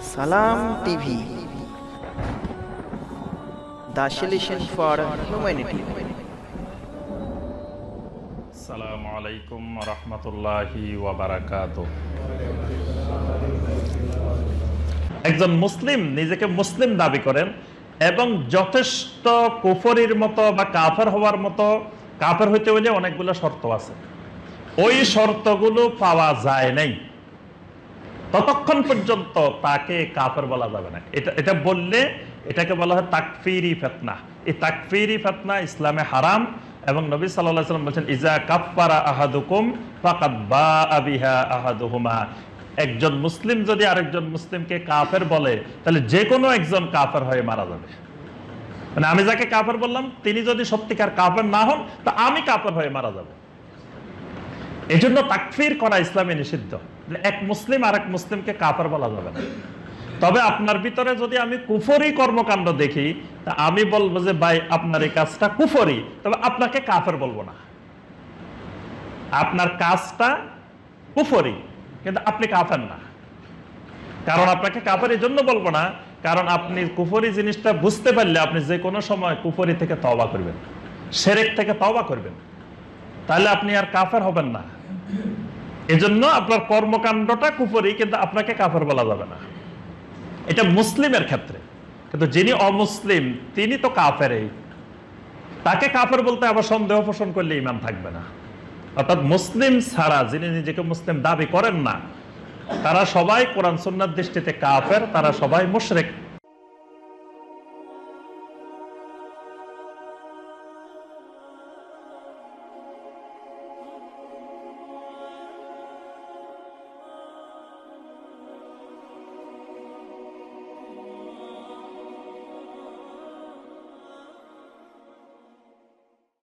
সালাম TV. The for humanity. আসসালামু আলাইকুম রহমতুল্লাহি ওয়াবারাকাত একজন মুসলিম নিজেকে মুসলিম দাবি করেন এবং যথেষ্ট কুফরির মতো বা কাফের হওয়ার মতো, কাফের হইতে হইলে অনেকগুলো শর্ত আছে। ওই শর্তগুলো পাওয়া যায় নাই। ততক্ষণ পর্যন্ত তাকে কাফের বলা যাবে না। এটা এটা বললে এটাকে বলা হয় তাকফিরি ফেতনা। এই তাকফিরি ফেতনা ইসলামে হারাম এবং নবী সাল্লাম বলছেন, ইজা কাপ্পারা আহাদুকুম আহাদুহুমা। একজন মুসলিম যদি আরেকজন মুসলিমকে কাফের বলে, তাহলে যে কোনো একজন কাফের হয়ে মারা যাবে। মানে আমি যাকে কাফের বললাম, তিনি যদি সত্যিকার কাফের না হন, তা আমি কাফের হয়ে মারা যাবে। এই জন্য তাকফির করা ইসলামে নিষিদ্ধ। এক মুসলিম আর এক মুসলিমকে কাফের বলা যাবে না। তবে আপনার ভিতরে যদি আমি কুফরি কর্মকাণ্ড দেখি, তা আমি বলব যে, ভাই, আপনার এই কাজটা কুফরি। তবে আপনাকে কাফের বলব না। আপনার কাজটা কুফরি, কিন্তু আপনি কাফের না। কারণ আপনাকে কাফের এই জন্য বলব না, কারণ আপনি কুফরি জিনিসটা বুঝতে পারলে আপনি যে কোনো সময় কুফরি থেকে তওবা করবেন, সেরেক থেকে তওবা করবেন। তাহলে আপনি আর কাফের হবেন না। এজন্য আপনার কর্মকাণ্ডটা কুফরি, কিন্তু আপনাকে কাফের বলা যাবে না। এটা মুসলিমের ক্ষেত্রে। কিন্তু যিনি অমুসলিম, তিনি তো কাফেরই। তাকে কাফের বলতে আবার সন্দেহ পোষণ করলে ইমান থাকবে না। অর্থাৎ মুসলিম ছাড়া, যিনি নিজেকে মুসলিম দাবি করেন না, তারা সবাই কোরআন, সুন্নার দৃষ্টিতে কাফের, তারা সবাই মুশরেক।